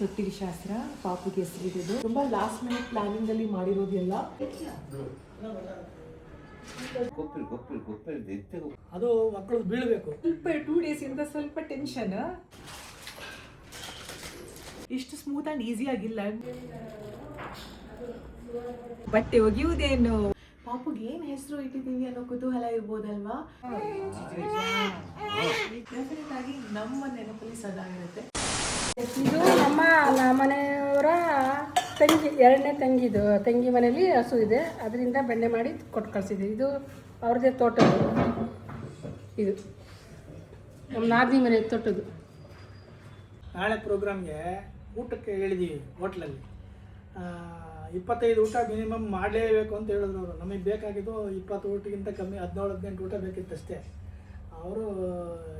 ತೊಟ್ಟಿಲು ಶಾಸ್ತ್ರ ಪಾಪುಗೆ ಹೆಸರಿಡೋದು. ತುಂಬಾ ಲಾಸ್ಟ್ ಮಿನಿಟ್ ಪ್ಲಾನಿಂಗ್ ಅಲ್ಲಿ ಮಾಡಿರೋದಿಲ್ಲ. ಅದು ಮಕ್ಕಳು ಬೀಳ್ಬೇಕು. ಸ್ವಲ್ಪ ಟೂ ಡೇಸ್ ಇಂದ ಸ್ವಲ್ಪ ಟೆನ್ಷನ್ ಇಷ್ಟು ಸ್ಮೂತ್ ಅಂಡ್ ಈಸಿ ಆಗಿಲ್ಲ. ಬಟ್ಟೆ ಒಗೆಯುವುದೇನು? ಪಾಪುಗೆ ಏನ್ ಹೆಸರು ಇಟ್ಟಿದ್ದೀವಿ ಅನ್ನೋ ಕುತೂಹಲ ಇರ್ಬೋದಲ್ವಾ? ಡೆಫಿನೆಟ್ ಆಗಿ ನಮ್ಮ ನೆನಪಲ್ಲಿ ಸದಾ ಇರುತ್ತೆ. ಇದು ನಮ್ಮ ನಮ್ಮ ಮನೆಯವರ ತಂಗಿ, ಎರಡನೇ ತಂಗಿದು, ತಂಗಿ ಮನೇಲಿ ಹಸು ಇದೆ. ಅದರಿಂದ ಬೆಣ್ಣೆ ಮಾಡಿ ಕೊಟ್ಟು ಕಳಿಸಿದ್ವಿ. ಇದು ಅವ್ರದ್ದೇ ತೋಟದ್ದು. ಇದು. ನಮ್ಮ ನಾದಿ ಮನೆ ತೋಟದ್ದು. ನಾಳೆ ಪ್ರೋಗ್ರಾಮ್ಗೆ ಊಟಕ್ಕೆ ಹೇಳಿದ್ದೀವಿ ಹೋಟ್ಲಲ್ಲಿ. ಇಪ್ಪತ್ತೈದು ಊಟ ಮಿನಿಮಮ್ ಮಾಡಲೇಬೇಕು ಅಂತ ಹೇಳಿದ್ರು ಅವರು. ನಮಗೆ ಬೇಕಾಗಿದ್ದು ಇಪ್ಪತ್ತು ಊಟಕ್ಕಿಂತ ಕಮ್ಮಿ, ಹದಿನೇಳು, ಹದಿನೆಂಟು ಊಟ ಬೇಕಿತ್ತಷ್ಟೇ. ಅವರು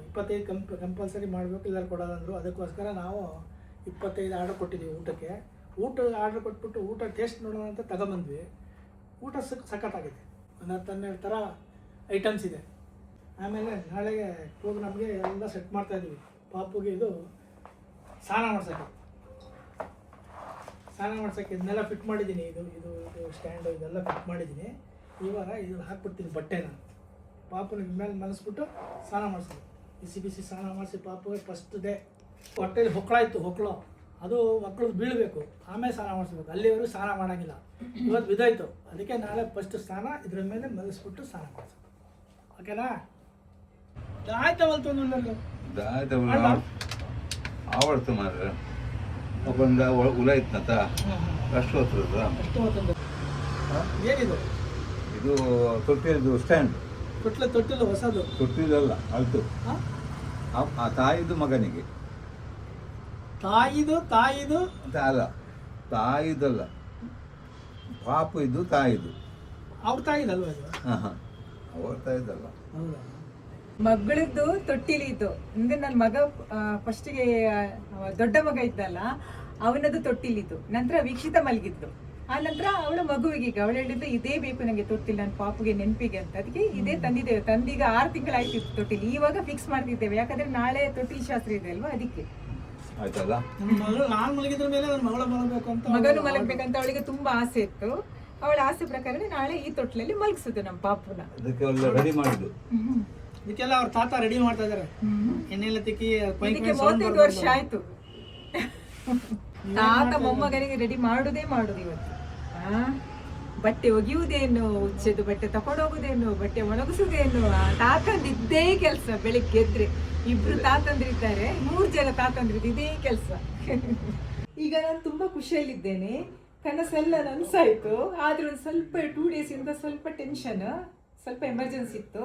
ಇಪ್ಪತ್ತೈದು ಕಂಪ್, ಕಂಪಲ್ಸರಿ ಮಾಡಬೇಕು ಇಲ್ಲಾರು ಕೊಡೋದಂದರು ಅದಕ್ಕೋಸ್ಕರ ನಾವು ಇಪ್ಪತ್ತೈದು ಆರ್ಡರ್ ಕೊಟ್ಟಿದ್ದೀವಿ ಊಟಕ್ಕೆ. ಊಟ ಆರ್ಡರ್ ಕೊಟ್ಬಿಟ್ಟು ಊಟ ಟೇಸ್ಟ್ ನೋಡೋಣ ಅಂತ ತಗೊಂಬಂದ್ವಿ. ಊಟ ಸಕ್, ಸಖತ್ತಾಗಿದೆ. ಒಂದು ಹತ್ತು ಹನ್ನೆರಡು ಥರ ಐಟಮ್ಸ್ ಇದೆ. ಆಮೇಲೆ ನಾಳೆಗೆ ಪ್ರೋಗ್ರಾಮ್ಗೆ ಎಲ್ಲ ಸೆಟ್ ಮಾಡ್ತಾಯಿದ್ವಿ ಪಾಪುಗೆ ಇದು ಸ್ನಾನ ಮಾಡ್ಸೋಕ್ಕೆ. ಸ್ನಾನ ಮಾಡ್ಸೋಕ್ಕೆ ಇದನ್ನೆಲ್ಲ ಫಿಟ್ ಮಾಡಿದ್ದೀನಿ. ಇದು ಇದು ಇದು ಸ್ಟ್ಯಾಂಡು ಇದೆಲ್ಲ ಫಿಟ್ ಮಾಡಿದ್ದೀನಿ. ಇವಾಗ ಇದನ್ನು ಹಾಕ್ಬಿಡ್ತೀನಿ ಬಟ್ಟೆನ. ಪಾಪುನ ಮೇಲೆ ಮನಸ್ಬಿಟ್ಟು ಸ್ನಾನ ಮಾಡಿಸ್ಬೇಕು ಬಿಸಿ ಬಿಸಿ ಸ್ನಾನ ಮಾಡಿಸಿ ಪಾಪುಗೆ ಫಸ್ಟ್ ಡೇ ಹೊಟ್ಟೆಲಿ ಹೊಕ್ಕಳ ಇತ್ತು ಹೊಕ್ಕಳು ಅದು ಮಕ್ಕಳು ಬೀಳಬೇಕು. ಆಮೇಲೆ ಸ್ನಾನ ಮಾಡಿಸ್ಬೇಕು. ಅಲ್ಲಿವರೆಗೂ ಸ್ನಾನ ಮಾಡೋಂಗಿಲ್ಲ. ಇವತ್ತು ವಿಧಾಯಿತು ಅದಕ್ಕೆ ನಾಳೆ ಫಸ್ಟ್ ಸ್ನಾನ ಇದ್ರ ಮೇಲೆ ಮಲಗಿಸ್ಬಿಟ್ಟು ಸ್ನಾನ ಮಾಡಿಸ್ಬೇಕು ಓಕೆನಾ ಆಯ್ತವಲ್ ತೊಂದ್ರೆ ಆವಡ್ತು ಮಾರ್ರೆ. ಒಬ್ಬಂದ ಉಲ ಇತ್ತಂತ? ಅಷ್ಟು ಏನಿದು? ಇದು ತೊಟ್ಟಿದ್ದು ಸ್ಟ್ಯಾಂಡ್ ತೊಟ್ಟಿಲ್ಲ ಹೊಸದು. ತೊಟ್ಟಿದಲ್ಲ ಅಳ್ತು. ಆ ತಾಯಿದು ಮಗನಿಗೆ. ತಾಯಿದು ತಾಯಿದು. ಅಂತ ಅಲ್ಲ. ತಾಯಿದಲ್ಲ. ಪಾಪು ಇದು ತಾಯಿದು. ಅವ್ರ ತಾಯಿದಲ್ವ ಇದು? ಹಾಂ ಹಾಂ. ಅವ್ರ ತಾಯಿದಲ್ಲ. ಹೌದಾ? ಮಗಳದ್ದು ತೊಟ್ಟಿಲಿ ಇತ್ತು ಅಂದ್ರೆ ನನ್ನ ಮಗ ಫಸ್ಟಿಗೆ ದೊಡ್ಡ ಮಗ ಇದ್ದಲ್ಲ ಅವನದು ತೊಟ್ಟಿಲಿತ್ತು ನಂತರ ವೀಕ್ಷಿತ ಮಲಗಿದ್ದು. ಆ ನಂತರ ಅವಳ ಮಗುವಿಗೆ ಈಗ. ಅವಳು ಹೇಳಿದ್ದು ಇದೇ ಬೇಕು ನನಗೆ ತೊಟ್ಟಿಲ್ಲ ನನ್ನ ಪಾಪುಗೆ ನೆನಪಿಗೆ ಅಂತ. ಅದಕ್ಕೆ ಇದೇ ತಂದಿದ್ದೇವೆ ತಂದೀಗ ಆರು ತಿಂಗಳಾಯ್ತಿತ್ತು ತೊಟ್ಟಿಲಿ. ಇವಾಗ ಫಿಕ್ಸ್ ಮಾಡ್ತಿದ್ದೇವೆ. ಯಾಕಂದ್ರೆ ನಾಳೆ ತೊಟ್ಟಿಲ್ ಶಾಸ್ತ್ರ ಇದೆ ಅಲ್ವಾ? ಅದಕ್ಕೆ. ಆಯ್ತಲ್ಲ? ನನ್ನ ಮಗಳು ನಾನು ಮಲಗಿದ್ರ ಮೇಲೆ ನನ್ನ ಮಗಳು ಮಲಗಬೇಕು ಅಂತ ಮಗನು ಮಲಗಬೇಕಂತ ಅವಳಿಗೆ ತುಂಬಾ ಆಸೆ ಇತ್ತು. ಅವಳ ಆಸೆ ಪ್ರಕಾರ ನಾಳೆ ಈ ತೊಟ್ಲಲ್ಲಿ ಮಲಗಿಸುದು ನಮ್ಮ ಪಾಪುನ. ಅದಕ್ಕೆ ಒಳ್ಳೆ ರೆಡಿ ಮಾಡಿದ್ದು. ಇದಕ್ಕೆಲ್ಲ ಅವ್ರ ತಾತ ರೆಡಿ ಮಾಡ್ತಾ ಇದಾರೆ. ಎಣ್ಣೆಲ್ಲ ತಿಕ್ಕಿ ಇದಕ್ಕೆ ಮೂವತ್ತೈದು ವರ್ಷ ಆಯ್ತು. ತಾತ ಮೊಮ್ಮಗನಿಗೆ ರೆಡಿ ಮಾಡುದೇ ಮಾಡುದು ಇವತ್ತು. ಆ? ಬಟ್ಟೆ ಒಗೆಯುವುದೇನು ಉಚ್ಚೆದು ಬಟ್ಟೆ ತಕೊಂಡೋಗುದೇನು ಬಟ್ಟೆ ಒಣಗಿಸುವುದೇನು ಆ ತಾತಂದಿದ್ದೇ ಕೆಲಸ ಬೆಳಿಗ್ಗೆ ಎದ್ರೆ. ಇಬ್ರು ತಾತಂದ್ರಿದ್ದಾರೆ ಮೂರು ಜನ ತಾತಂದ್ರಿದ್ದು ಇದೇ ಕೆಲಸ. ಈಗ ನಾನು ತುಂಬಾ ಖುಷಿಯಲ್ಲಿದ್ದೇನೆ. ಕನಸೆಲ್ಲ ನನ್ಸಾಯ್ತು. ಆದ್ರೆ ಒಂದು ಸ್ವಲ್ಪ ಟೂ ಡೇಸ್ ಇಂದ ಸ್ವಲ್ಪ ಟೆನ್ಷನ್ ಸ್ವಲ್ಪ ಎಮರ್ಜೆನ್ಸಿ ಇತ್ತು.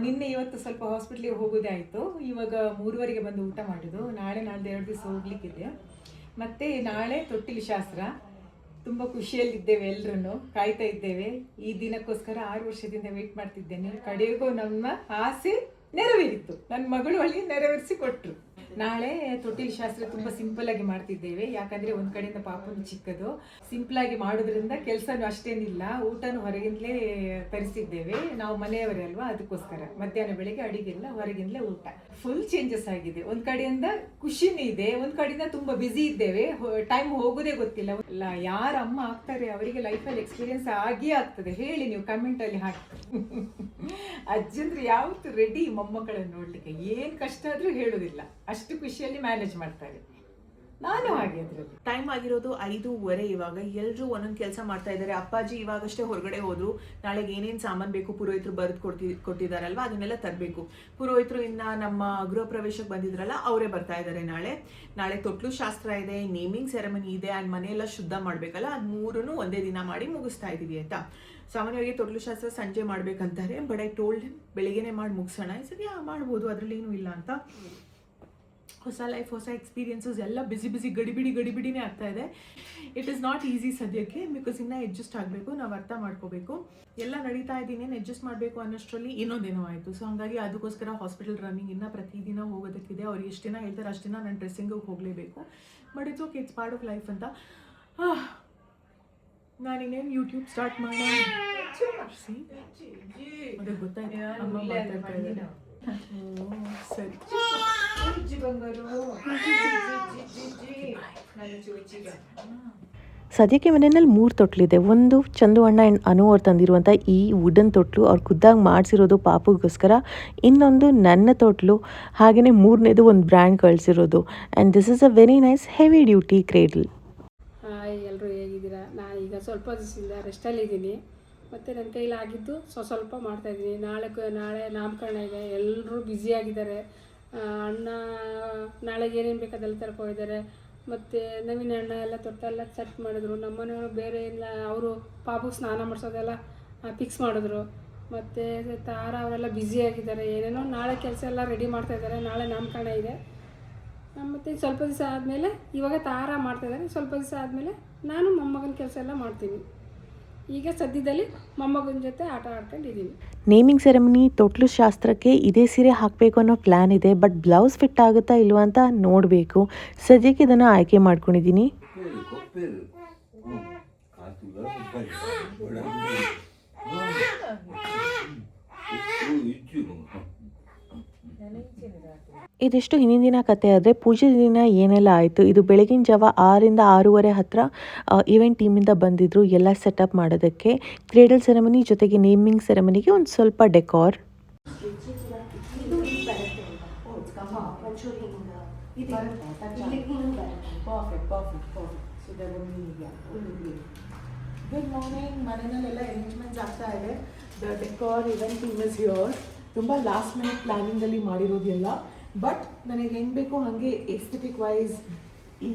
ನಿನ್ನೆ ಇವತ್ತು ಸ್ವಲ್ಪ ಹಾಸ್ಪಿಟ್ಲಿಗೆ ಹೋಗೋದೇ ಆಯಿತು. ಇವಾಗ ಮೂರುವರೆಗೆ ಬಂದು ಊಟ ಮಾಡಿದ್ದು ನಾಳೆ ನಾಳೆ ಎರಡು ದಿವಸ ಹೋಗ್ಲಿಕ್ಕಿದೆ. ಮತ್ತೆ ನಾಳೆ ತೊಟ್ಟಿಲಿ ಶಾಸ್ತ್ರ. ತುಂಬ ಖುಷಿಯಲ್ಲಿದ್ದೇವೆ ಎಲ್ಲರೂ ಕಾಯ್ತಾ ಇದ್ದೇವೆ. ಈ ದಿನಕ್ಕೋಸ್ಕರ ಆರು ವರ್ಷದಿಂದ ವೇಟ್ ಮಾಡ್ತಿದ್ದೇನೆ. ಕಡೆಗೂ ನಮ್ಮ ಆಸೆ ನೆರವೇರಿತ್ತು ನನ್ನ ಮಗಳು ಅಲ್ಲಿ ನೆರವೇರಿಸಿ ಕೊಟ್ರು. ನಾಳೆ ತೊಟ್ಟಿಲ್ ಶಾಸ್ತ್ರ ತುಂಬಾ ಸಿಂಪಲ್ ಆಗಿ ಮಾಡ್ತಿದ್ದೇವೆ. ಯಾಕಂದ್ರೆ ಒಂದ್ ಕಡೆಯಿಂದ ಪಾಪನು ಚಿಕ್ಕದು. ಸಿಂಪಲ್ ಆಗಿ ಮಾಡೋದ್ರಿಂದ ಕೆಲಸನೂ ಅಷ್ಟೇನಿಲ್ಲ. ಊಟನೂ ಹೊರಗಿಂದಲೇ ತರಿಸಿದ್ದೇವೆ. ನಾವು ಮನೆಯವರೇ ಅಲ್ವಾ? ಅದಕ್ಕೋಸ್ಕರ. ಮಧ್ಯಾಹ್ನ ಬೆಳಿಗ್ಗೆ ಅಡಿಗೆಲ್ಲ, ಹೊರಗಿಂದಲೇ ಊಟ. ಫುಲ್ ಚೇಂಜಸ್ ಆಗಿದೆ. ಒಂದ್ ಕಡೆಯಿಂದ ಖುಷಿನೂ ಇದೆ. ಒಂದ್ ಕಡೆಯಿಂದ ತುಂಬಾ ಬ್ಯುಸಿ ಇದ್ದೇವೆ. ಟೈಮ್ ಹೋಗೋದೇ ಗೊತ್ತಿಲ್ಲ. ಯಾರ ಅಮ್ಮ ಆಗ್ತಾರೆ, ಅವರಿಗೆ ಲೈಫಲ್ಲಿ ಎಕ್ಸ್ಪೀರಿಯನ್ಸ್ ಆಗಿಯೇ ಆಗ್ತದೆ. ಹೇಳಿ ನೀವು ಕಮೆಂಟ್ ಅಲ್ಲಿ ಹಾಕಿ. ಅಜ್ಜಂದ್ರೆ ಯಾವತ್ತು ರೆಡಿ ಮೊಮ್ಮಕ್ಕಳನ್ನು ನೋಡ್ಲಿಕ್ಕೆ? ಏನು ಕಷ್ಟ ಆದ್ರೂ ಹೇಳೋದಿಲ್ಲ. ಅಷ್ಟು ಖುಷಿಯಲ್ಲಿ ಮ್ಯಾನೇಜ್ ಮಾಡ್ತಾರೆ. ನಾನು ಹಾಗೆ ಟೈಮ್ ಆಗಿರೋದು ಐದೂವರೆ ಇವಾಗ. ಎಲ್ಲರೂ ಒಂದೊಂದು ಕೆಲಸ ಮಾಡ್ತಾ ಇದ್ದಾರೆ. ಅಪ್ಪಾಜಿ ಇವಾಗಷ್ಟೇ ಹೊರಗಡೆ ಹೋದ್ರು. ನಾಳೆಗೆ ಏನೇನು ಸಾಮಾನು ಬೇಕು ಪುರೋಹಿತರು ಬರೆದು ಕೊಡ್ತಿ ಕೊಟ್ಟಿದ್ದಾರಲ್ವ ಅದನ್ನೆಲ್ಲ ತರಬೇಕು. ಪುರೋಹಿತರು ಇನ್ನ ನಮ್ಮ ಗೃಹ ಪ್ರವೇಶಕ್ಕೆ ಬಂದಿದ್ರಲ್ಲ, ಅವರೇ ಬರ್ತಾ ಇದ್ದಾರೆ ನಾಳೆ. ನಾಳೆ ತೊಟ್ಲು ಶಾಸ್ತ್ರ ಇದೆ, ನೇಮಿಂಗ್ ಸೆರೆಮನಿ ಇದೆ ಆ್ಯಂಡ್ ಮನೆಯೆಲ್ಲ ಶುದ್ಧ ಮಾಡಬೇಕಲ್ಲ, ಅದು ಮೂರನ್ನು ಒಂದೇ ದಿನ ಮಾಡಿ ಮುಗಿಸ್ತಾ ಇದೀವಿ, ಆಯ್ತಾ? ಸಾಮಾನ್ಯವಾಗಿ ತೊಟ್ಲು ಶಾಸ್ತ್ರ ಸಂಜೆ ಮಾಡ್ಬೇಕಂತಾರೆ, ಬಟ್ ಐ ಟೋಲ್ಡ್ ಬೆಳಿಗ್ಗೆನೆ ಮಾಡಿ ಮುಗಿಸೋಣ. ಈ ಸರಿ ಮಾಡ್ಬೋದು. ಅದರಲ್ಲಿ ಏನೂ ಇಲ್ಲ ಅಂತ. ಹೊಸ ಲೈಫ್ ಹೊಸ ಎಕ್ಸ್ಪೀರಿಯನ್ಸಸ್ ಎಲ್ಲ ಬಿಸಿ ಬಿಸಿ ಗಡಿಬಿಡಿ ಗಡಿಬಿಡಿನೇ ಆಗ್ತಾ ಇದೆ. ಇಟ್ ಇಸ್ ನಾಟ್ ಈಸಿ ಸದ್ಯಕ್ಕೆ ಬಿಕಾಸ್ ಇನ್ನೂ ಅಡ್ಜಸ್ಟ್ ಆಗಬೇಕು ನಾವು ಅರ್ಥ ಮಾಡ್ಕೋಬೇಕು. ಎಲ್ಲ ನಡೀತಾ ಇದ್ದೀನಿ ಅಡ್ಜಸ್ಟ್ ಮಾಡಬೇಕು ಅನ್ನೋಷ್ಟರಲ್ಲಿ ಇನ್ನೊಂದೇನೋ ಆಯಿತು. ಸೊ ಹಾಗಾಗಿ ಅದಕ್ಕೋಸ್ಕರ ಹಾಸ್ಪಿಟಲ್ ರನ್ನಿಂಗ್ ಇನ್ನೂ ಪ್ರತಿದಿನ ಹೋಗೋದಕ್ಕಿದೆ. ಅವ್ರು ಎಷ್ಟು ದಿನ ಹೇಳ್ತಾರೆ ಅಷ್ಟು ದಿನ ನಾನು ಡ್ರೆಸ್ಸಿಂಗಿಗೆ ಹೋಗಲೇಬೇಕು. But it's okay it's part of life ಅಂತ. ನಾನಿನ್ನೇನು ಯೂಟ್ಯೂಬ್ ಸ್ಟಾರ್ಟ್? ಅದೇ ಗೊತ್ತಾಯ್ತು. ಅಮ್ಮ ಮಾತಾಡ್ತಾ ಸದ್ಯಕ್ಕೆ ಮನೆಯಲ್ಲಿ ಮೂರು ತೊಟ್ಲಿದೆ. ಒಂದು ಚಂದು ಅಣ್ಣ ಆ್ಯಂಡ್ ಅನು ಅವ್ರು ತಂದಿರುವಂಥ ಈ ವುಡನ್ ತೊಟ್ಲು ಅವ್ರು ಖುದ್ದಾಗಿ ಮಾಡಿಸಿರೋದು ಪಾಪುಗೋಸ್ಕರ. ಇನ್ನೊಂದು ನನ್ನ ತೊಟ್ಲು ಹಾಗೆಯೇ ಮೂರನೇದು ಒಂದು brand ಕಳಿಸಿರೋದು. And this is a very nice heavy duty cradle ಎಲ್ಲರೂ ಹೇಗಿದ್ದೀರಾ? ನಾನು ಈಗ ಸ್ವಲ್ಪ ದಿವಸದಿಂದ ರೆಸ್ಟಲ್ಲಿದ್ದೀನಿ ಮತ್ತು ನನ್ನ ಕೈಲಾಗಿದ್ದು ಸ್ವ ಸ್ವಲ್ಪ ಮಾಡ್ತಾಯಿದ್ದೀನಿ ನಾಳೆ ನಾಳೆ ನಾಮಕರಣ ಇದೆ. ಎಲ್ಲರೂ ಬ್ಯುಸಿಯಾಗಿದ್ದಾರೆ ಅಣ್ಣ ನಾಳೆಗೆ ಏನೇನು ಬೇಕು ಅದೆಲ್ಲ ತರ್ಕೊಂಡಿದ್ದಾರೆ ಮತ್ತು ನವೀನ ಅಣ್ಣ ಎಲ್ಲ ತೊಟ್ಟೆಲ್ಲ ಸೆಟ್ ಮಾಡಿದ್ರು. ನಮ್ಮನೆಯವರು ಬೇರೆ ಎಲ್ಲ ಅವರು ಪಾಪು ಸ್ನಾನ ಮಾಡಿಸೋದೆಲ್ಲ ಫಿಕ್ಸ್ ಮಾಡಿದ್ರು. ಮತ್ತು ತಾರ ಅವರೆಲ್ಲ ಬ್ಯುಸಿಯಾಗಿದ್ದಾರೆ ಏನೇನೋ ನಾಳೆ ಕೆಲಸ ಎಲ್ಲ ರೆಡಿ ಮಾಡ್ತಾಯಿದ್ದಾರೆ ನಾಳೆ ನಾಮಕರಣ ಇದೆ. ಮತ್ತು ಸ್ವಲ್ಪ ದಿವಸ ಆದಮೇಲೆ ಇವಾಗ ತಾರ ಮಾಡ್ತಾಯಿದ್ದಾರೆ ಸ್ವಲ್ಪ ದಿವಸ ಆದಮೇಲೆ ನಾನು ಮೊಮ್ಮಗನ ಕೆಲಸ ಎಲ್ಲ ಮಾಡ್ತೀನಿ. ಈಗ ಸದ್ಯದಲ್ಲಿ ಮೊಮ್ಮಗನ ಜೊತೆ ಆಟ ಆಡ್ಕೊಂಡಿದ್ದೀನಿ ನೇಮಿಂಗ್ ಸೆರೆಮನಿ ತೊಟ್ಲು ಶಾಸ್ತ್ರಕ್ಕೆ ಇದೇ ಸೀರೆ ಹಾಕಬೇಕು ಅನ್ನೋ ಪ್ಲ್ಯಾನ್ ಇದೆ ಬಟ್ ಬ್ಲೌಸ್ ಫಿಟ್ ಆಗುತ್ತಾ ಇಲ್ವಾ ಅಂತ ನೋಡಬೇಕು. ಸದ್ಯಕ್ಕೆ ಇದನ್ನು ಆಯ್ಕೆ ಮಾಡ್ಕೊಂಡಿದ್ದೀನಿ ಇದಿಷ್ಟು ಹಿಂದಿನ ದಿನ ಕತೆ ಆದರೆ ಪೂಜೆ ದಿನ ಏನೆಲ್ಲ ಆಯಿತು? ಇದು ಬೆಳಗಿನ ಜಾವ ಆರಿಂದ ಆರೂವರೆ ಹತ್ತಿರ ಇವೆಂಟ್ ಟೀಮಿಂದ ಬಂದಿದ್ದರು ಎಲ್ಲ ಸೆಟಪ್ ಮಾಡೋದಕ್ಕೆ. ಕ್ರೀಡಲ್ ಸೆರೆಮನಿ ಜೊತೆಗೆ ನೇಮಿಂಗ್ ಸೆರೆಮನಿಗೆ ಒಂದು ಸ್ವಲ್ಪ ಡೆಕೋರ್ ಗುಡ್ ಮಾರ್ನಿಂಗ್ ಮನೆಯಲ್ಲೆಲ್ಲ ಅರೇಂಜ್ಮೆಂಟ್ಸ್ ಆಗ್ತಾ ಇದೆ. The decor event team is here ತುಂಬ ಲಾಸ್ಟ್ ಮಿನಿಟ್ ಪ್ಲಾನಿಂಗಲ್ಲಿ ಮಾಡಿರೋದೆಲ್ಲ. ಬಟ್ ನನಗೆ ಹೆಂಗೆ ಬೇಕು ಹಾಗೆ ಎಸ್ಥೆಟಿಕ್ ವೈಸ್ ಈ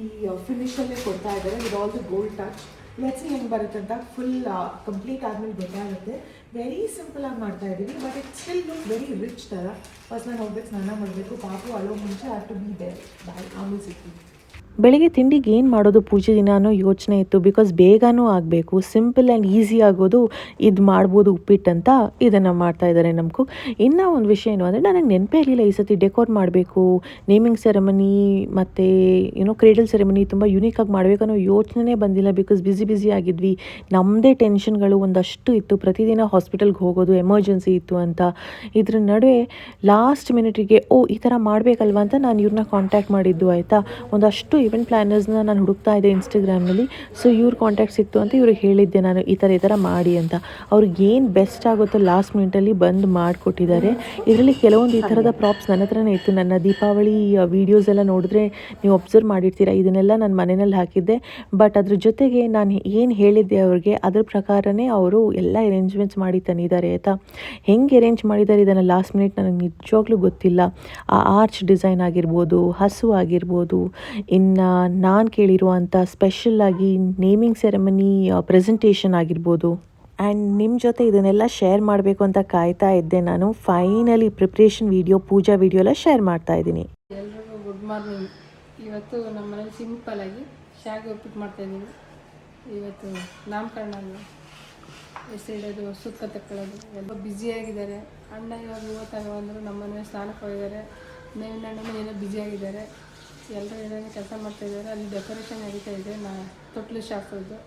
ಫಿನಿಶಲ್ಲೇ ಕೊಡ್ತಾ ಇದ್ದಾರೆ with all the gold touch let's ಹೆಂಗೆ ಬರುತ್ತೆ ಅಂತ. ಫುಲ್ ಕಂಪ್ಲೀಟ್ ಆದಮೇಲೆ ಗೊತ್ತಾಗುತ್ತೆ. ವೆರಿ ಸಿಂಪಲ್ ಆಗಿ ಮಾಡ್ತಾ ಇದ್ದೀವಿ but it still look very rich ಥರ ಫಸ್ಟ್ ನಾನು ಹೋಗ್ಬೇಕು, ಸ್ನಾನ ಮಾಡಬೇಕು, ಪಾಪು ಅಲೋ ಮುಂಚೆ have to be there bye ಆಮೇಲೆ ಸಿಗ್ತೀವಿ ಬೆಳಗ್ಗೆ ತಿಂಡಿಗೆ ಏನು ಮಾಡೋದು ಪೂಜೆ ದಿನ ಅನ್ನೋ ಯೋಚನೆ ಇತ್ತು. ಬಿಕಾಸ್ ಬೇಗನೂ ಆಗಬೇಕು ಸಿಂಪಲ್ ಆ್ಯಂಡ್ ಈಸಿ ಆಗೋದು, ಇದು ಮಾಡ್ಬೋದು ಉಪ್ಪಿಟ್ಟು ಅಂತ ಇದನ್ನು ಮಾಡ್ತಾ ಇದ್ದಾರೆ ನಮಗೂ ಇನ್ನೂ ಒಂದು ವಿಷಯ ಏನು ಅಂದರೆ, ನನಗೆ ನೆನಪೇ ಇರಲಿಲ್ಲ ಈ ಸತಿ ಡೆಕೋರ್ ಮಾಡಬೇಕು ನೇಮಿಂಗ್ ಸೆರೆಮನಿ ಮತ್ತು ಏನೋ ಕ್ರೇಡಲ್ ಸೆರೆಮನಿ ತುಂಬ ಯೂನಿಕಾಗಿ ಮಾಡಬೇಕು ಅನ್ನೋ ಯೋಚನೆ ಬಂದಿಲ್ಲ. ಬಿಕಾಸ್ ಬ್ಯುಸಿ ಬ್ಯುಸಿ ಆಗಿದ್ವಿ. ನಮ್ಮದೇ ಟೆನ್ಷನ್ಗಳು ಒಂದಷ್ಟು ಇತ್ತು. ಪ್ರತಿದಿನ ಹಾಸ್ಪಿಟಲ್ಗೆ ಹೋಗೋದು ಎಮರ್ಜೆನ್ಸಿ ಇತ್ತು ಅಂತ. ಇದ್ರ ನಡುವೆ ಲಾಸ್ಟ್ ಮಿನಿಟಿಗೆ ಓ, ಈ ಥರ ಮಾಡಬೇಕಲ್ವ ಅಂತ ನಾನು ಇವ್ರನ್ನ ಕಾಂಟ್ಯಾಕ್ಟ್ ಮಾಡಿದ್ದು, ಆಯಿತಾ? ಒಂದಷ್ಟು ಇವೆಂಟ್ ಪ್ಲ್ಯಾನರ್ಸ್ನ ನಾನು ಹುಡುಕ್ತಾ ಇದ್ದೆ ಇನ್ಸ್ಟಾಗ್ರಾಮ್ನಲ್ಲಿ ಸೊ ಇವ್ರ ಕಾಂಟ್ಯಾಕ್ಟ್ ಸಿಕ್ತು ಅಂತ ಇವ್ರಿಗೆ ಹೇಳಿದ್ದೆ ನಾನು, ಈ ಥರ ಈ ಥರ ಮಾಡಿ ಅಂತ. ಅವ್ರಿಗೆ ಏನು ಬೆಸ್ಟ್ ಆಗುತ್ತೋ ಲಾಸ್ಟ್ ಮಿನಿಟಲ್ಲಿ ಬಂದು ಮಾಡಿಕೊಟ್ಟಿದ್ದಾರೆ. ಇದರಲ್ಲಿ ಕೆಲವೊಂದು ಈ ಥರದ ಪ್ರಾಪ್ಸ್ ನನ್ನ ಹತ್ರನೇ ಇತ್ತು. ನನ್ನ ದೀಪಾವಳಿ ವೀಡಿಯೋಸ್ ಎಲ್ಲ ನೋಡಿದ್ರೆ ನೀವು ಅಬ್ಸರ್ವ್ ಮಾಡಿರ್ತೀರ? ಇದನ್ನೆಲ್ಲ ನಾನು ಮನೆಯಲ್ಲಿ ಹಾಕಿದ್ದೆ. ಬಟ್ ಅದ್ರ ಜೊತೆಗೆ ನಾನು ಏನು ಹೇಳಿದ್ದೆ ಅವ್ರಿಗೆ, ಅದ್ರ ಪ್ರಕಾರನೇ ಅವರು ಎಲ್ಲ ಅರೇಂಜ್ಮೆಂಟ್ಸ್ ಮಾಡಿ ತಂದಿದ್ದಾರೆ, ಆಯಿತಾ? ಹೆಂಗೆ ಅರೇಂಜ್ ಮಾಡಿದ್ದಾರೆ ಇದನ್ನು ಲಾಸ್ಟ್ ಮಿನಿಟ್ ನನಗೆ ನಿಜವಾಗ್ಲೂ ಗೊತ್ತಿಲ್ಲ. ಆ ಆರ್ಚ್ ಡಿಸೈನ್ ಆಗಿರ್ಬೋದು, ಹಸು ಆಗಿರ್ಬೋದು ಇನ್ನು ನಾನು ಕೇಳಿರುವಂಥ ಸ್ಪೆಷಲ್ಲಾಗಿ ನೇಮಿಂಗ್ ಸೆರೆಮನಿ ಪ್ರೆಸೆಂಟೇಷನ್ ಆಗಿರ್ಬೋದು. ಆ್ಯಂಡ್ ನಿಮ್ಮ ಜೊತೆ ಇದನ್ನೆಲ್ಲ ಶೇರ್ ಮಾಡಬೇಕು ಅಂತ ಕಾಯ್ತಾ ಇದ್ದೆ ನಾನು. Finally preparation video puja video ಎಲ್ಲ ಶೇರ್ ಮಾಡ್ತಾ ಇದ್ದೀನಿ. ಎಲ್ರಿಗೂ ಗುಡ್ ಮಾರ್ನಿಂಗ್ ಇವತ್ತು ನಮ್ಮ ಮನೇಲಿ ಸಿಂಪಲ್ಲಾಗಿ ಶಾವಿಗೆ ಉಪ್ಪಿಟ್ಟು ಮಾಡ್ತಾಯಿದ್ದೀನಿ ಇವತ್ತು ನಾಮಕರಣ ಹೆಸರಿಡೋದು ಸುತ್ತ ತಕ್ಕೊಳ್ಳೋದು, ಎಲ್ಲ ಬ್ಯುಸಿಯಾಗಿದ್ದಾರೆ ಅಣ್ಣ ಇವಾಗ ಇವತ್ತಾಗ ಬಂದರು ನಮ್ಮ ಮನೆ ಸ್ನಾನಕ್ಕೆ ಹೋಗಿದ್ದಾರೆ. ಮೇವಿನ ಅಣ್ಣನೂ ಏನೋ ಬ್ಯುಸಿಯಾಗಿದ್ದಾರೆ ಎಲ್ಲರೂ ಏನೇನು ಕೆಲಸ ಮಾಡ್ತಾಯಿದ್ದಾರೆ ಅಲ್ಲಿ ಡೆಕೋರೇಷನ್ ನಡೀತಾ ಇದೆ ನಾ ತೊಟ್ಲು ಶಾಸ್ತ್ರದ್ದು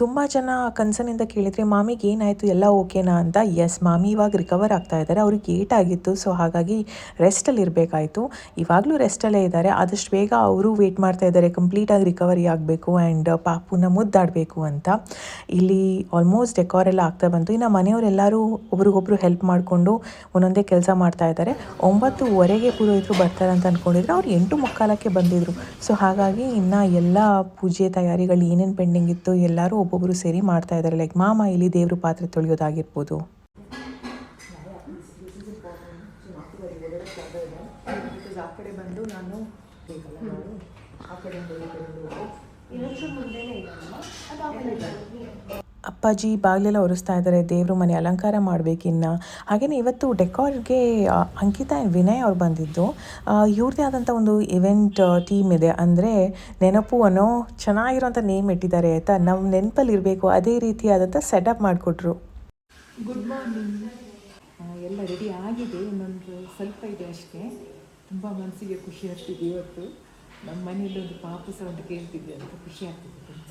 ತುಂಬ ಜನ ಕನ್ಸರ್ನಿಂದ ಕೇಳಿದರೆ, ಮಾಮಿಗೆ ಏನಾಯಿತು? ಎಲ್ಲ ಓಕೆನಾ? ಅಂತ ಎಸ್ ಮಾಮಿ ಇವಾಗ ರಿಕವರ್ ಆಗ್ತಾ ಇದ್ದಾರೆ. ಅವ್ರಿಗೆ ಏಟ್ ಆಗಿತ್ತು ಸೊ ಹಾಗಾಗಿ ರೆಸ್ಟಲ್ಲಿ ಇರಬೇಕಾಯಿತು. ಇವಾಗಲೂ ರೆಸ್ಟಲ್ಲೇ ಇದ್ದಾರೆ. ಆದಷ್ಟು ಬೇಗ ಅವರು ವೇಟ್ ಮಾಡ್ತಾ ಇದ್ದಾರೆ. ಕಂಪ್ಲೀಟಾಗಿ ರಿಕವರಿ ಆಗಬೇಕು ಆ್ಯಂಡ್ ಪಾಪುನ ಮುದ್ದಾಡಬೇಕು ಅಂತ. ಇಲ್ಲಿ ಆಲ್ಮೋಸ್ಟ್ ಡೆಕೋರ್ ಎಲ್ಲ ಆಗ್ತಾ ಬಂತು. ಇನ್ನು ಮನೆಯವರೆಲ್ಲರೂ ಒಬ್ರಿಗೊಬ್ರು ಹೆಲ್ಪ್ ಮಾಡಿಕೊಂಡು ಒಂದೊಂದೇ ಕೆಲಸ ಮಾಡ್ತಾ ಇದ್ದಾರೆ. ಒಂಬತ್ತುವರೆಗೆ ಪುರೋಹಿತರು ಬರ್ತಾರೆ ಅಂತ ಅಂದ್ಕೊಂಡಿದ್ರೆ ಅವ್ರು ಎಂಟು ಮುಕ್ಕಾಲಕ್ಕೆ ಬಂದಿದ್ರು. ಸೊ ಹಾಗಾಗಿ ಇನ್ನು ಎಲ್ಲ ಪೂಜೆ ತಯಾರಿಗಳು ಏನೇನು ಪೆಂಡಿಂಗ್ ಇತ್ತು ಎಲ್ಲರೂ ಒಬ್ಬೊಬ್ಬರು ಸೇರಿ ಮಾಡ್ತಾ ಇದ್ದಾರೆ ಲೈಕ್ ಮಾಮ ಇಲ್ಲಿ ದೇವ್ರ ಪಾತ್ರೆ ತೊಳೆಯೋದಾಗಿರ್ಬೋದು. ಬಂದು ನಾನು ಅಪ್ಪಾಜಿ ಬಾಗಿಲೆಲ್ಲ ಒರೆಸ್ತಾ ಇದ್ದಾರೆ, ದೇವ್ರ ಮನೆ ಅಲಂಕಾರ ಮಾಡಬೇಕಿನ್ನು ಹಾಗೆಯೇ ಇವತ್ತು ಡೆಕಾರ್ಗೆ ಅಂಕಿತಾ ವಿನಯ್ ಅವ್ರು ಬಂದಿದ್ದು. ಇವ್ರದ್ದೇ ಆದಂಥ ಒಂದು ಇವೆಂಟ್ ಟೀಮ್ ಇದೆ. ಅಂದರೆ ನೆನಪು ಅನ್ನೋ ಚೆನ್ನಾಗಿರೋಂಥ ನೇಮ್ ಇಟ್ಟಿದ್ದಾರೆ ಆಯಿತಾ? ನಮ್ಮ ನೆನಪಲ್ಲಿ ಇರಬೇಕು, ಅದೇ ರೀತಿಯಾದಂಥ ಸೆಟಪ್ ಮಾಡಿಕೊಟ್ರು. ಗುಡ್ ಮಾರ್ನಿಂಗ್ ಎಲ್ಲ ರೆಡಿ ಆಗಿದೆ. ಇನ್ನೊಂದು ಸ್ವಲ್ಪ ಇದೆ ಅಷ್ಟೇ. ತುಂಬ ಮನಸ್ಸಿಗೆ ಖುಷಿ ಆಗ್ತಿದೆ ಇವತ್ತು. ನಮ್ಮ ಮನೆಯಲ್ಲಿ ಒಂದು ಪಾಪು ಸೌಂಡ್ ಕೇಳ್ತಿದ್ದೆ, ಅಂತ ಖುಷಿ ಆಗ್ತಿದೆ ತುಂಬ.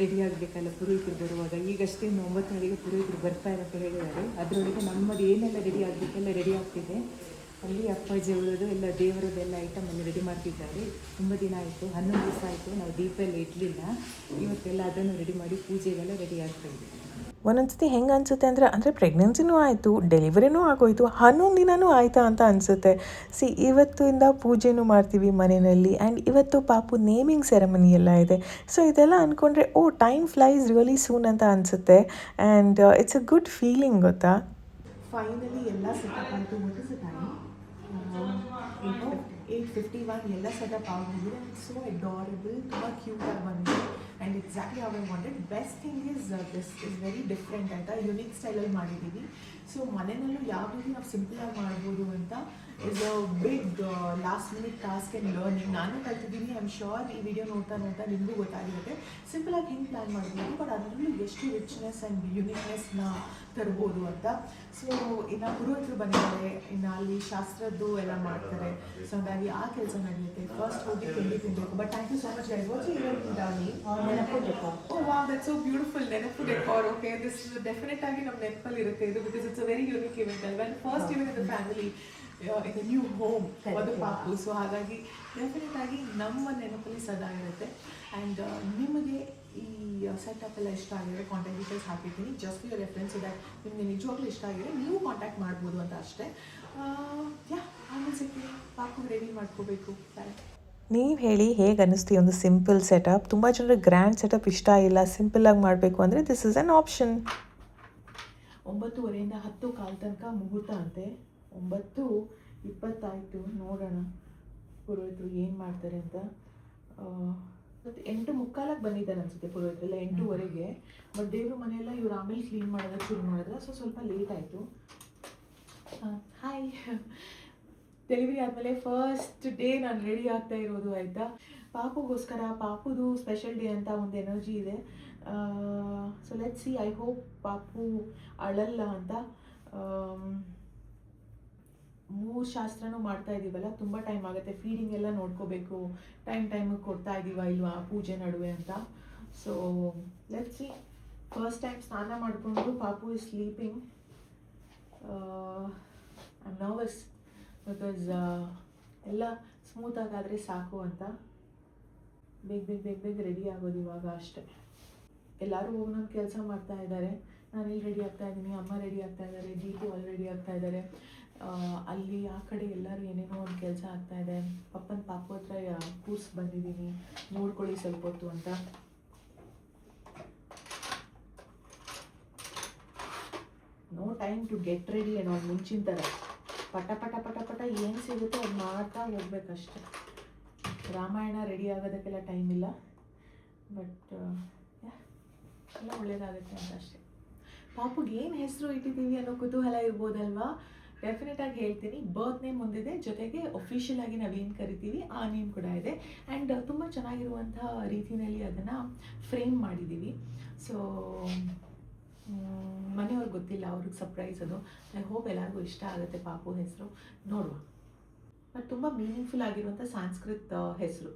ರೆಡಿ ಆಗಬೇಕಲ್ಲ ಪುರೋಹಿತರು ಬರುವಾಗ. ಈಗಷ್ಟೇ ಒಂಬತ್ತು ಗಂಟೆಗೆ ಪುರೋಹಿತರು ಬರ್ತಾರೆ ಅಂತ ಹೇಳಿದ್ದಾರೆ. ಅದರೊಳಗೆ ನಮ್ಮದು ಏನೆಲ್ಲ ರೆಡಿ ಆಗಬೇಕೆಲ್ಲ ರೆಡಿ ಆಗ್ತಿದೆ. ಅಲ್ಲಿ ಅಪ್ಪಾಜಿ ಅವರದು, ಎಲ್ಲ ದೇವರದೆಲ್ಲ ಐಟಮ್ ಅಲ್ಲಿ ರೆಡಿ ಮಾಡ್ತಿದ್ದಾರೆ. ತುಂಬ ದಿನ ಆಯಿತು, ಹನ್ನೊಂದು ದಿವಸ ಆಯಿತು. ನಾವು ದೀಪ ಎಲ್ಲ ಇಡಲಿಲ್ಲ. ಇವತ್ತೆಲ್ಲ ಅದನ್ನು ರೆಡಿ ಮಾಡಿ ಪೂಜೆಗೆಲ್ಲ ರೆಡಿ ಆಗ್ತಾ ಇದೆ. ಒಂದೊಂದ್ಸತಿ ಹೆಂಗೆ ಅನಿಸುತ್ತೆ ಅಂದರೆ ಅಂದರೆ ಪ್ರೆಗ್ನೆನ್ಸಿನೂ ಆಯಿತು ಡೆಲಿವರಿನೂ ಆಗೋಯ್ತು ಹನ್ನೊಂದು ದಿನವೂ ಆಯಿತಾ ಅಂತ ಅನಿಸುತ್ತೆ. ಸಿ ಇವತ್ತಿಂದ ಪೂಜೆನೂ ಮಾಡ್ತೀವಿ ಮನೆಯಲ್ಲಿ ಆ್ಯಂಡ್ ಇವತ್ತು ಪಾಪು ನೇಮಿಂಗ್ ಸೆರೆಮನಿ ಎಲ್ಲ ಇದೆ. ಸೊ ಇದೆಲ್ಲ ಅಂದ್ಕೊಂಡ್ರೆ oh time flies really soon ಅಂತ ಅನಿಸುತ್ತೆ. And it's a good feeling ಗೊತ್ತಾ? ಫೈನಲಿ ಎಲ್ಲ ಸೆಟಪ್ ಆಯಿತು. What is time eight fifty one ಎಲ್ಲ ಸೆಟಪ್ ಆಗಿದೆ. ಸೊ ಅಡಾರಬಲ್ ತುಂಬ ಕ್ಯೂಟ್ ಆಗಿ ಬಂದಿದೆ. And exactly I wanted best thing is this is very different ಅಂತ ಯುನಿಕ್ ಸ್ಟೈಲಲ್ಲಿ ಮಾಡಿದ್ದೀವಿ. ಸೊ ಮನೆಯಲ್ಲೂ ಯಾವ ರೀತಿ ನಾವು ಸಿಂಪಲಾಗಿ ಮಾಡ್ಬೋದು ಅಂತ is a big last minute task and learning ನಾನು ಕಲ್ತಿದ್ದೀನಿ ಐ ಆಮ್ ಶೋರ್ ಈ ವಿಡಿಯೋ ನೋಡ್ತಾ ನೋಡ್ತಾ ನಿಮಗೂ ಗೊತ್ತಾಗಿರುತ್ತೆ. ಸಿಂಪಲಾಗಿ ಹಿಂಗೆ ಪ್ಲ್ಯಾನ್ ಮಾಡಿದ್ದೀನಿ ಬಟ್ ಅದರಲ್ಲೂ ಎಷ್ಟು ರಿಚ್ನೆಸ್ ಆ್ಯಂಡ್ ಯುನಿಕ್ನೆಸ್ನ ತರ್ಬೋದು ಅಂತ. ಸೊ ಇನ್ನು ಪುರೋಹಿತರು ಬಂದಿದ್ದಾರೆ ಇನ್ನು ಅಲ್ಲಿ ಶಾಸ್ತ್ರದ್ದು ಎಲ್ಲ ಮಾಡ್ತಾರೆ. ಸೊ ಹಾಗಾಗಿ ಆ ಕೆಲಸ ನಡೆಯುತ್ತೆ. ಫಸ್ಟ್ ಹೋಗಿ ತಿಂಡಿ ತಿನ್ನಬೇಕು but thank you so much guys what's ನೆನಪು decor oh wow that so beautiful ನೆನಪು ಡೆಕೋರ್ ಓಕೆ ದಿಸ್ ಡೆಫಿನೆಟ್ ಆಗಿ ನಮ್ಮ ನೆನಪಲ್ಲಿ ಇರುತ್ತೆ ಇದು because it's a very unique event ಅಲ್ವಾ first event in the family in new home ಅದು ಪಾಪು. ಸೊ ಹಾಗಾಗಿ ಡೆಫಿನೆಟ್ ಆಗಿ ನಮ್ಮ ನೆನಪಲ್ಲಿ ಸದಾ ಇರುತ್ತೆ. ಆ್ಯಂಡ್ ನಿಮಗೆ ಈ ಸೆಟಪ್ ಎಲ್ಲ ಇಷ್ಟ ಆಗಿದೆ ಕಾಂಟ್ಯಾಕ್ಟ್ ಡೀಟೇಲ್ಸ್ ಹಾಕಿರ್ತೀನಿ. ಜಸ್ಟ್ ಯುವರ್ ರೆಫರೆನ್ಸ್ ಇದೆ ನಿಮಗೆ ನಿಜವಾಗ್ಲೂ ಇಷ್ಟ ಆಗಿದೆ ನೀವು ಕಾಂಟ್ಯಾಕ್ಟ್ ಮಾಡ್ಬೋದು ಅಂತ ಅಷ್ಟೇ. ಯಾ ಆಮೇಲೆ ಸಿಗ್ತೀನಿ ಪಾಪು ರೆಡಿ ಮಾಡ್ಕೋಬೇಕು. ಬಾಯ್ ನೀವು ಹೇಳಿ ಹೇಗೆ ಅನ್ನಿಸ್ತೀವಿ ಒಂದು ಸಿಂಪಲ್ ಸೆಟಪ್ ತುಂಬ ಜನರಿಗೆ ಗ್ರ್ಯಾಂಡ್ ಸೆಟಪ್ ಇಷ್ಟ ಇಲ್ಲ. ಸಿಂಪಲ್ಲಾಗಿ ಮಾಡಬೇಕು ಅಂದರೆ ದಿಸ್ ಇಸ್ ಅನ್ ಆಪ್ಷನ್ ಒಂಬತ್ತುವರೆಯಿಂದ ಹತ್ತು ಕಾಲ ತನಕ ಮುಹೂರ್ತ ಅಂತೆ. ಒಂಬತ್ತು ಇಪ್ಪತ್ತಾಯಿತು, ನೋಡೋಣ. ಪುರೋಹಿತರು ಏನು ಮಾಡ್ತಾರೆ ಅಂತ ಮತ್ತು ಎಂಟು ಮುಕ್ಕಾಲಕ್ಕೆ ಬಂದಿದ್ದಾರೆ ಅನ್ಸುತ್ತೆ ಪುರೋಹಿತರೆಲ್ಲ ಎಂಟೂವರೆಗೆ. ಬಟ್ ದೇವ್ರ ಮನೆಯೆಲ್ಲ ಇವ್ರು ಆಮೇಲೆ ಕ್ಲೀನ್ ಮಾಡೋದಕ್ಕೆ ಶುರು ಮಾಡಿದ್ರೆ ಸೊ ಸ್ವಲ್ಪ ಲೇಟ್ ಆಯಿತು. ಹಾಯ್ ಡೆಲಿವರಿ ಆದಮೇಲೆ ಫಸ್ಟ್ ಡೇ ನಾನು ರೆಡಿ ಆಗ್ತಾ ಇರೋದು, ಆಯಿತಾ? ಪಾಪುಗೋಸ್ಕರ, ಪಾಪುದು ಸ್ಪೆಷಲ್ ಡೇ ಅಂತ ಒಂದು ಎನರ್ಜಿ ಇದೆ. So let see I hope ಪಾಪು ಅಳಲ್ಲ ಅಂತ. ಮೂರು ಶಾಸ್ತ್ರನೂ ಮಾಡ್ತಾ ಇದ್ದೀವಲ್ಲ ತುಂಬ ಟೈಮ್ ಆಗುತ್ತೆ. ಫೀಡಿಂಗ್ ಎಲ್ಲ ನೋಡ್ಕೋಬೇಕು. ಟೈಮ್ ಟೈಮಿಗೆ ಕೊಡ್ತಾ ಇದ್ದೀವಾ ಇಲ್ವಾ ಪೂಜೆ ನಡುವೆ ಅಂತ. So let see first time ಸ್ನಾನ ಮಾಡಿಕೊಂಡು ಪಾಪು is sleeping I nervous because ಎಲ್ಲ ಸ್ಮೂತಾಗಾದರೆ ಸಾಕು ಅಂತ. ಬೇಗ ಬೇಗ ಬೇಗ ಬೇಗ ರೆಡಿ ಆಗೋದು ಇವಾಗ ಅಷ್ಟೇ. ಎಲ್ಲರೂ ಒಂದೊಂದು ಕೆಲಸ ಮಾಡ್ತಾ ಇದ್ದಾರೆ ನಾನು ಇಲ್ಲಿ ರೆಡಿ ಆಗ್ತಾ ಇದ್ದೀನಿ, ಅಮ್ಮ ರೆಡಿ ಆಗ್ತಾ ಇದ್ದಾರೆ ಜೀತು ಅಲ್ಲಿ ರೆಡಿ ಆಗ್ತಾ ಇದ್ದಾರೆ ಅಲ್ಲಿ ಆ ಕಡೆ ಎಲ್ಲರೂ ಏನೇನೋ ಒಂದು ಕೆಲಸ ಆಗ್ತಾ ಇದೆ. ಪಪ್ಪನ ಪಾಪು ಹತ್ರ ಕೂರ್ಸ್ ಬಂದಿದ್ದೀನಿ. ನೋಡ್ಕೊಳ್ಳಿ ಸ್ವಲ್ಪ ಹೊತ್ತು ಅಂತ. No time to get ready ಏನೋ ಮುಂಚಿನ ಥರ ಪಟ ಪಟ ಪಟ ಪಟ ಏನು ಸಿಗುತ್ತೋ ಅದು ಮಾಡ್ತಾ ಹೋಗ್ಬೇಕಷ್ಟೆ. ರಾಮಾಯಣ ರೆಡಿ ಆಗೋದಕ್ಕೆಲ್ಲ ಟೈಮ್ ಇಲ್ಲ. ಬಟ್ ಎಲ್ಲ ಒಳ್ಳೇದಾಗುತ್ತೆ ಅಂತ ಅಷ್ಟೆ. ಪಾಪುಗೆ ಏನು ಹೆಸರು ಇಟ್ಟಿದ್ದೀವಿ ಅನ್ನೋ ಕುತೂಹಲ ಇರ್ಬೋದಲ್ವಾ? ಡೆಫಿನೆಟ್ ಆಗಿ ಹೇಳ್ತೀನಿ ಬರ್ತ್ ನೇಮ್ ಒಂದಿದೆ, ಜೊತೆಗೆ ಒಫಿಷಿಯಲ್ ಆಗಿ ನಾವೇನು ಕರಿತೀವಿ, ಆ ನೇಮ್ ಕೂಡ ಇದೆ. ಆ್ಯಂಡ್ ತುಂಬ ಚೆನ್ನಾಗಿರುವಂಥ ರೀತಿಯಲ್ಲಿ ಅದನ್ನು ಫ್ರೇಮ್ ಮಾಡಿದ್ದೀವಿ ಸೊ ಮನೆಯವ್ರಿಗೆ ಗೊತ್ತಿಲ್ಲ, ಅವ್ರಿಗೆ ಸರ್ಪ್ರೈಸ್ ಅದು. ಐ ಹೋಪ್ ಎಲ್ಲರಿಗೂ ಇಷ್ಟ ಆಗುತ್ತೆ ಪಾಪು ಹೆಸರು. ನೋಡುವ. ಬಟ್ ತುಂಬ ಮೀನಿಂಗ್ಫುಲ್ ಆಗಿರುವಂಥ ಸಾಂಸ್ಕೃತ್ ಹೆಸರು.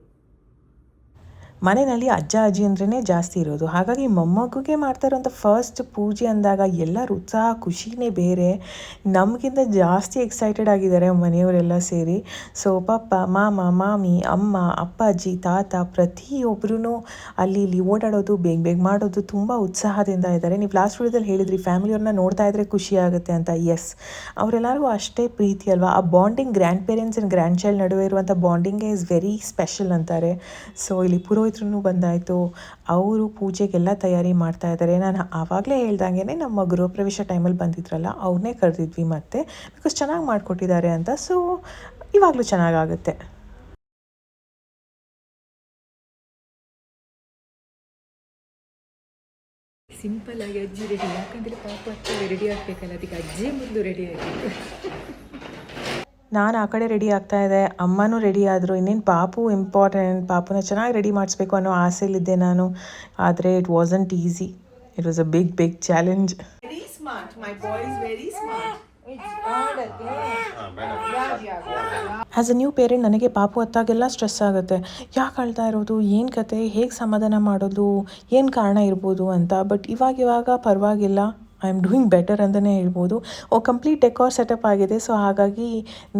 ಮನೆಯಲ್ಲಿ ಅಜ್ಜ, ಅಜ್ಜಿ ಅಂದ್ರೇ ಜಾಸ್ತಿ ಇರೋದು. ಹಾಗಾಗಿ ಮೊಮ್ಮಗುಗೆ ಮಾಡ್ತಾ ಇರೋಂಥ ಫಸ್ಟ್ ಪೂಜೆ ಅಂದಾಗ ಎಲ್ಲರ ಉತ್ಸಾಹ, ಖುಷಿನೇ ಬೇರೆ. ನಮಗಿಂತ ಜಾಸ್ತಿ ಎಕ್ಸೈಟೆಡ್ ಆಗಿದ್ದಾರೆ ಮನೆಯವರೆಲ್ಲ ಸೇರಿ. ಸೊ ಪಪ್ಪ, ಮಾಮ, ಮಾಮಿ, ಅಮ್ಮ, ಅಪ್ಪಾಜಿ, ತಾತ ಪ್ರತಿಯೊಬ್ಬರೂ ಅಲ್ಲಿ ಇಲ್ಲಿ ಓಡಾಡೋದು, ಬೇಗ ಬೇಗ ಮಾಡೋದು ತುಂಬ ಉತ್ಸಾಹದಿಂದ ಇದ್ದಾರೆ. ನೀವು ಲಾಸ್ಟ್ ವಿಡಿಯೋದಲ್ಲಿ ಹೇಳಿದ್ರಿ ಫ್ಯಾಮಿಲಿಯವ್ರನ್ನ ನೋಡ್ತಾ ಇದ್ರೆ ಖುಷಿ ಆಗುತ್ತೆ ಅಂತ. ಎಸ್ ಅವರೆಲ್ಲರಿಗೂ ಅಷ್ಟೇ ಪ್ರೀತಿ ಅಲ್ವಾ? ಆ bonding grandparents and grandchild ನಡುವೆ ಇರುವಂಥ ಬಾಂಡಿಂಗೇ ಇಸ್ ವೆರಿ ಸ್ಪೆಷಲ್ ಅಂತಾರೆ. ಸೊ ಇಲ್ಲಿ ಪುರೋಹಿತರು ಬಂದಾಯಿತು. ಅವರು ಪೂಜೆಗೆಲ್ಲ ತಯಾರಿ ಮಾಡ್ತಾ ಇದ್ದಾರೆ. ನಾನು ಆವಾಗಲೇ ಹೇಳ್ದಂಗೆ ನಮ್ಮ ಗೃಹ ಪ್ರವೇಶ ಟೈಮಲ್ಲಿ ಬಂದಿದ್ರಲ್ಲ ಅವ್ರನ್ನೇ ಕರೆದಿದ್ವಿ ಮತ್ತೆ ಬಿಕಾಸ್ ಚೆನ್ನಾಗಿ ಮಾಡಿಕೊಟ್ಟಿದ್ದಾರೆ ಅಂತ ಸೊ ಇವಾಗಲೂ ಚೆನ್ನಾಗಾಗುತ್ತೆ. ಸಿಂಪಲ್ ಆಗಿ ಅಜ್ಜಿ ರೆಡಿ ಯಾಕಂದ್ರೆ ಪಾಪ ಅಷ್ಟೇ ರೆಡಿ ಆಗ್ಬೇಕಲ್ಲ, ಅದಕ್ಕೆ ಅಜ್ಜಿ ಮುಂದೆ ರೆಡಿ ಆಗಿತ್ತು ನಾನು ಆ ಕಡೆ ರೆಡಿ ಆಗ್ತಾ ಇದೆ ಅಮ್ಮನೂ ರೆಡಿ ಆದರು ಇನ್ನೇನು ಪಾಪು ಇಂಪಾರ್ಟೆಂಟ್ ಪಾಪುನ ಚೆನ್ನಾಗಿ ರೆಡಿ ಮಾಡಿಸ್ಬೇಕು ಅನ್ನೋ ಆಸೆಯಲ್ಲಿದ್ದೆ ನಾನು. ಆದರೆ it wasn't easy it was a big big challenge very smart my boy is very smart as a new parent ನನಗೆ ಪಾಪು ಹತ್ತಾಗೆಲ್ಲ ಸ್ಟ್ರೆಸ್ ಆಗುತ್ತೆ. ಯಾಕೆ ಅಳ್ತಾ ಇರೋದು? ಏನು ಕತೆ? ಹೇಗೆ ಸಮಾಧಾನ ಮಾಡೋದು? ಏನು ಕಾರಣ ಇರ್ಬೋದು ಅಂತ. ಬಟ್ ಇವಾಗ ಇವಾಗ ಪರವಾಗಿಲ್ಲ. ಐ ಆಮ್ ಡೂಯಿಂಗ್ ಬೆಟರ್ ಅಂತಲೇ ಹೇಳ್ಬೋದು. ಓ ಕಂಪ್ಲೀಟ್ ಡೆಕಾರ್ ಸೆಟಪ್ ಆಗಿದೆ. ಸೊ ಹಾಗಾಗಿ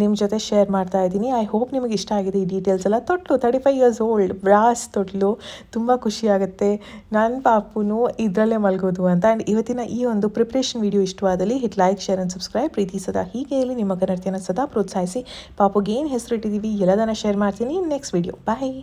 ನಿಮ್ಮ ಜೊತೆ ಶೇರ್ ಮಾಡ್ತಾ ಇದ್ದೀನಿ. ಐ ಹೋಪ್ ನಿಮಗೆ ಇಷ್ಟ ಆಗಿದೆ ಈ ಡೀಟೇಲ್ಸ್ ಎಲ್ಲ. ತೊಟ್ಲು thirty five years old brass ತೊಟ್ಲು. ತುಂಬ ಖುಷಿಯಾಗುತ್ತೆ ನನ್ನ ಪಾಪುನು ಇದರಲ್ಲೇ ಮಲಗೋದು ಅಂತ. ಆ್ಯಂಡ್ ಇವತ್ತಿನ ಈ ಒಂದು ಪ್ರಿಪ್ರೇಷನ್ ವಿಡಿಯೋ ಇಷ್ಟವಾದಲ್ಲಿ hit like share and subscribe ಪ್ರೀತಿ ಸದಾ ಹೀಗೆ ಇಲ್ಲಿ ನಿಮ್ಮ ಕನ್ನಡತಿಯನ್ನು ಸದಾ ಪ್ರೋತ್ಸಾಹಿಸಿ. ಪಾಪುಗೆ ಏನು ಹೆಸರು ಇಟ್ಟಿದ್ದೀವಿ ಎಲ್ಲದನ್ನು ಶೇರ್ ಮಾಡ್ತೀನಿ. Next video bye